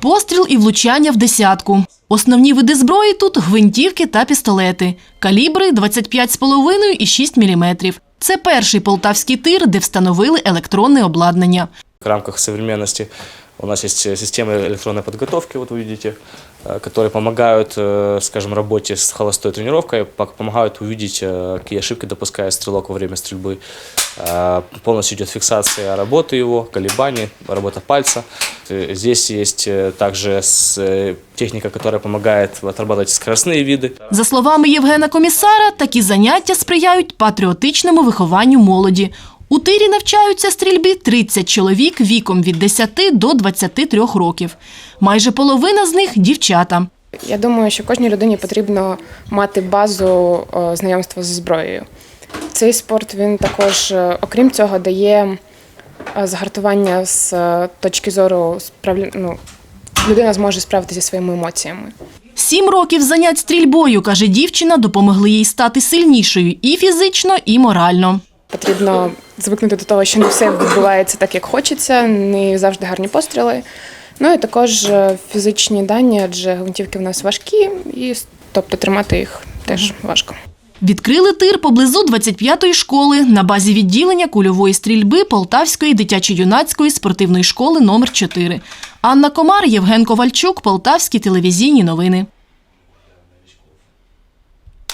Постріл і влучання в десятку. Основні види зброї тут гвинтівки та пістолети. Калібри 25,5 і 6 мм. Це перший полтавський тир, де встановили електронне обладнання. В рамках современности у нас есть э, системы электронной подготовки, вот вы видите, э, которые помогают, э, скажем, работе с холостой тренировкой, пок- помогают увидеть, э, какие ошибки допускает стрелок во время стрельбы. Э, Полностью идет фиксация работы его, колебаний, работа пальца. Э, Здесь есть э, также с- э, техника, которая помогает отрабатывать скоростные виды. За словами Євгена Комісара, такі заняття сприяють патріотичному вихованню молоді. У тирі навчаються стрільбі 30 чоловік віком від 10 до 23 років. Майже половина з них – дівчата. Я думаю, що кожній людині потрібно мати базу е, знайомства з зброєю. Цей спорт він також, е, окрім цього, дає е, згартування з е, точки зору ну, людина зможе справитися зі своїми емоціями. Сім років занять стрільбою, каже дівчина, допомогли їй стати сильнішою і фізично, і морально. Потрібно звикнути до того, що не все відбувається так, як хочеться, не завжди гарні постріли. Ну і також е, фізичні дані, адже гвинтівки в нас важкі, і тобто тримати їх теж важко. Відкрили тир поблизу 25-ї школи на базі відділення кульової стрільби Полтавської дитячо-юнацької спортивної школи номер 4 Анна Комар, Євген Ковальчук, Полтавські телевізійні новини.